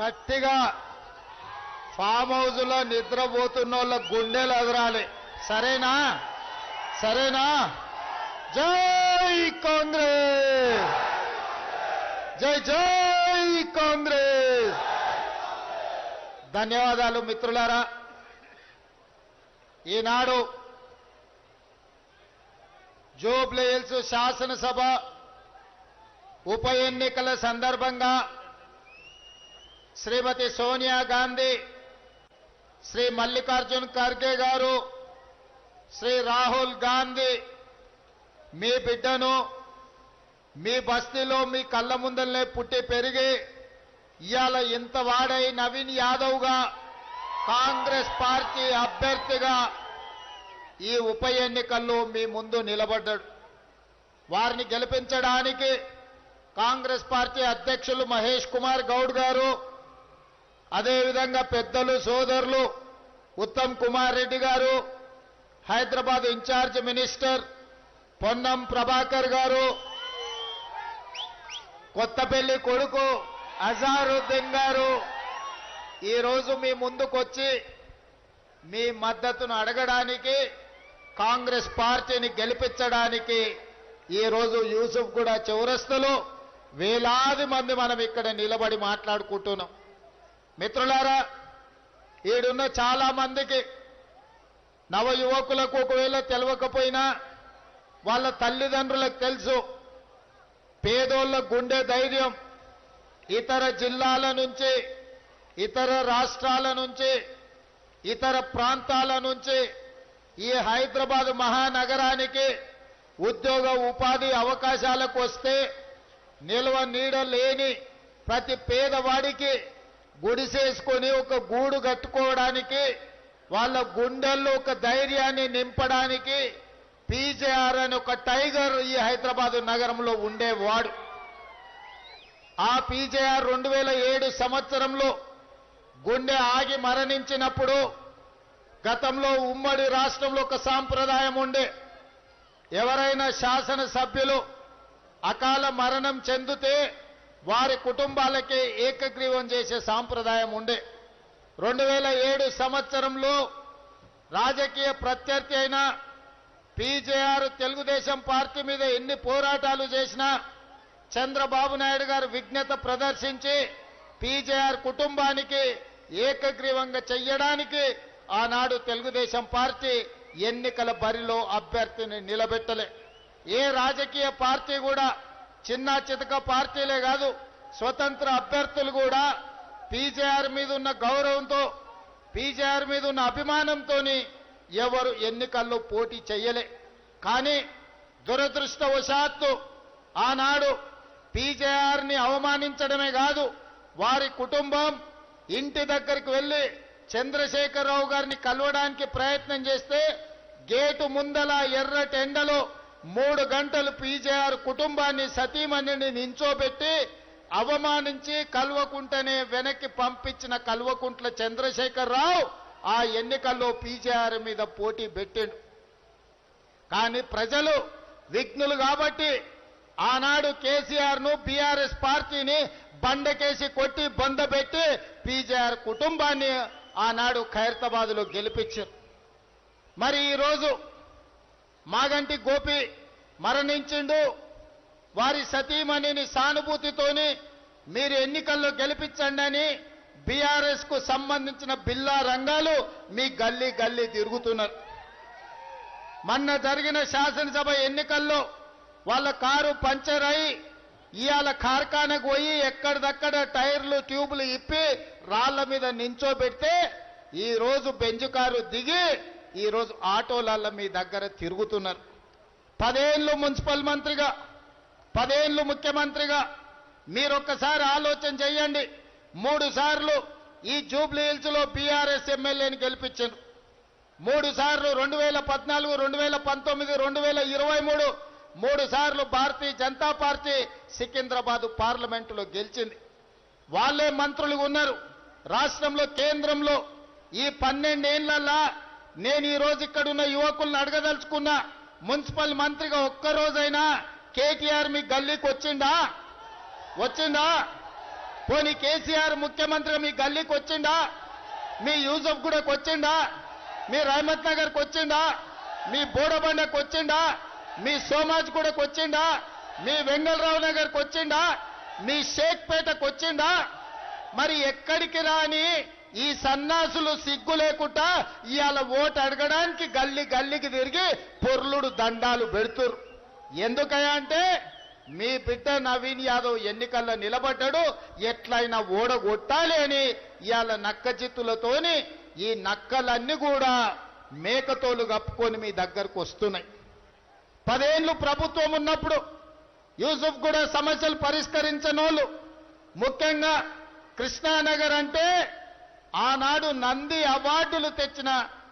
గట్టిగా ఫామ్ హౌస్లో నిద్రపోతున్న వాళ్ళ గుండెలు ఎదరాలి సరేనా? సరేనా? జై కాంగ్రెస్! జై జై కాంగ్రెస్! ధన్యవాదాలు మిత్రులారా. ఈనాడు జోబ్లెయిల్స్ శాసనసభ ఉప ఎన్నికల సందర్భంగా శ్రీమతి సోనియా గాంధీ శ్రీ మల్లికార్జున్ ఖర్గే గారు శ్రీ రాహుల్ గాంధీ మీ బిడ్డను మీ బస్తీలో మీ కళ్ళ ముందరనే పుట్టి పెరిగి ఇవాళ ఇంత వాడై నవీన్ యాదవ్గా కాంగ్రెస్ పార్టీ అభ్యర్థిగా ఈ ఉప ఎన్నికల్లో మీ ముందు నిలబడ్డాడు. వారిని గెలిపించడానికి కాంగ్రెస్ పార్టీ అధ్యక్షులు మహేష్ కుమార్ గౌడ్ గారు అదేవిధంగా పెద్దలు సోదరులు ఉత్తమ్ కుమార్ రెడ్డి గారు Hyderabad in charge minister Ponnam Prabhakar గారు కొత్తపల్లి కొడుకు అజారుద్దీన్ గారు ఈరోజు మీ ముందుకొచ్చి మీ మద్దతును అడగడానికి కాంగ్రెస్ పార్టీని గెలిపించడానికి ఈరోజు యూసుఫ్ కూడా చౌరస్తులు వేలాది మంది మనం ఇక్కడ నిలబడి మాట్లాడుకుంటున్నాం. మిత్రులారా ఈడున్న చాలా మందికి నవ యువకులకు ఒకవేళ తెలియకపోయినా వాళ్ళ తల్లిదండ్రులకు తెలుసు పేదోళ్ళ గుండె ధైర్యం ఇతర జిల్లాల నుంచి ఇతర రాష్ట్రాల నుంచి ఇతర ప్రాంతాల నుంచి ఈ హైదరాబాద్ మహానగరానికి ఉద్యోగ ఉపాధి అవకాశాలకు వస్తే నిల్వ నీడ లేని ప్రతి పేదవాడికి గుడిసేసుకొని ఒక గూడు కట్టుకోవడానికి వాళ్ళ గుండెల్లో ఒక ధైర్యాన్ని నింపడానికి పీజేఆర్ అని ఒక టైగర్ ఈ హైదరాబాద్ నగరంలో ఉండేవాడు. ఆ పీజేఆర్ రెండు వేల ఏడు సంవత్సరంలో గుండె ఆగి మరణించినప్పుడు గతంలో ఉమ్మడి రాష్ట్రంలో ఒక సాంప్రదాయం ఉండే. ఎవరైనా శాసనసభ్యులు అకాల మరణం చెందితే వారి కుటుంబాలకే ఏకగ్రీవం చేసే సాంప్రదాయం ఉండే. రెండు వేల ఏడు సంవత్సరంలో రాజకీయ ప్రత్యర్థి అయినా పీజేఆర్ తెలుగుదేశం పార్టీ మీద ఎన్ని పోరాటాలు చేసినా చంద్రబాబు నాయుడు గారు విజ్ఞత ప్రదర్శించి పీజేఆర్ కుటుంబానికి ఏకగ్రీవంగా చెయ్యడానికి ఆనాడు తెలుగుదేశం పార్టీ ఎన్నికల బరిలో అభ్యర్థిని నిలబెట్టలే. ఏ రాజకీయ పార్టీ కూడా చిన్న చితక పార్టీలే కాదు స్వతంత్ర అభ్యర్థులు కూడా పీజేఆర్ మీద ఉన్న గౌరవంతో పీజేఆర్ మీద ఉన్న అభిమానంతో ఎవరు ఎన్నికల్లో పోటీ చేయలే కానీ దురదృష్టవశాత్తు ఆనాడు పీజేఆర్ని అవమానించడమే కాదు వారి కుటుంబం ఇంటి దగ్గరికి వెళ్ళి చంద్రశేఖరరావు గారిని కలవడానికి ప్రయత్నం చేస్తే గేటు ముందల ఎర్రటెండలో మూడు గంటలు పీజేఆర్ కుటుంబాన్ని సతీమణిని నించోబెట్టి అవమానించి కల్వకుంటనే వెనక్కి పంపించిన కల్వకుంట్ల చంద్రశేఖరరావు ఆ ఎన్నికల్లో పీజేఆర్ మీద పోటీ పెట్టిండు. కానీ ప్రజలు విఘ్నులు కాబట్టి ఆనాడు కేసీఆర్ను బీఆర్ఎస్ పార్టీని బండకేసి కొట్టి బొందబెట్టి పీజేఆర్ కుటుంబాన్ని ఆనాడు ఖైరతాబాద్లో గెలిపించారు. మరి ఈరోజు మాగంటి గోపి మరణించిండు. వారి సతీమణిని సానుభూతితోని మీరు ఎన్నికల్లో గెలిపించండి అని బీఆర్ఎస్కు సంబంధించిన బిల్లా రంగాలు మీ గల్లీ గల్లీ తిరుగుతున్నారు. మొన్న జరిగిన శాసనసభ ఎన్నికల్లో వాళ్ళ కారు పంచర్ అయి ఇవాళ కార్ఖానకు పోయి ఎక్కడిదక్కడ టైర్లు ట్యూబ్లు ఇప్పి రాళ్ళ మీద నించోబెడితే ఈరోజు బెంజు కారు దిగి ఈరోజు ఆటోలల్ల మీ దగ్గర తిరుగుతున్నారు. పదేళ్ళు మున్సిపల్ మంత్రిగా పదేళ్ళు ముఖ్యమంత్రిగా మీరొక్కసారి ఆలోచన చేయండి. మూడు సార్లు ఈ జూబ్లీ హిల్స్లో బీఆర్ఎస్ ఎమ్మెల్యేని గెలిపించారు. మూడు సార్లు రెండు వేల పద్నాలుగు రెండు వేల పంతొమ్మిది రెండు వేల ఇరవై మూడు మూడు సార్లు భారతీయ జనతా పార్టీ సికింద్రాబాదు పార్లమెంటులో గెలిచింది. వాళ్ళే మంత్రులు ఉన్నారు. రాష్ట్రంలో కేంద్రంలో ఈ పన్నెండేళ్ళలా నేను ఈరోజు ఇక్కడున్న యువకులను అడగదలుచుకున్నా మున్సిపల్ మంత్రిగా ఒక్కరోజైనా కేటీఆర్ మీ గల్లీకి వచ్చిందా వచ్చిందా పోనీ కేసీఆర్ ముఖ్యమంత్రిగా మీ గల్లీకి వచ్చిందా మీ యూసఫ్ గూడకు వచ్చిందా మీ రహమత్ నగర్కి వచ్చిందా మీ బోడబండకు వచ్చిందా మీ సోమాజ్ గూడకు వచ్చిందా మీ వెంగళరావు నగర్కి వచ్చిందా మీ షేక్పేటకు వచ్చిందా మరి ఎక్కడికి రాని ఈ సన్నాసులు సిగ్గు లేకుండా ఇవాళ ఓటు అడగడానికి గల్లి గల్లికి తిరిగి పొర్లుడు దండాలు పెడుతురు. ఎందుకయ్యా అంటే మీ బిడ్డ నవీన్ యాదవ్ ఎన్నికల్లో నిలబడ్డాడు ఎట్లయినా ఓడగొట్టాలి అని ఇవాళ నక్క చిత్తులతోని ఈ నక్కలన్నీ కూడా మేకతోలు కప్పుకొని మీ దగ్గరకు వస్తున్నాయి. పదేళ్ళు ప్రభుత్వం ఉన్నప్పుడు యూసుఫ్ కూడా సమస్యలు పరిష్కరించనోళ్ళు. ముఖ్యంగా కృష్ణానగర్ అంటే ఆనాడు నంది అవార్డులు తెచ్చిన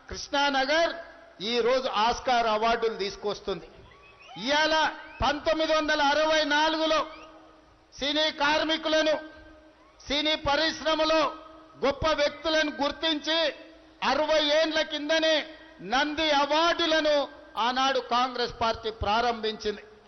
కృష్ణానగర్ ఈరోజు ఆస్కార్ అవార్డులు తీసుకొస్తుంది. ఇవాళ పంతొమ్మిది వందల అరవై నాలుగులో సినీ కార్మికులను సినీ పరిశ్రమలో గొప్ప వ్యక్తులను గుర్తించి అరవై ఏండ్ల కిందనే నంది అవార్డులను ఆనాడు కాంగ్రెస్ పార్టీ ప్రారంభించింది.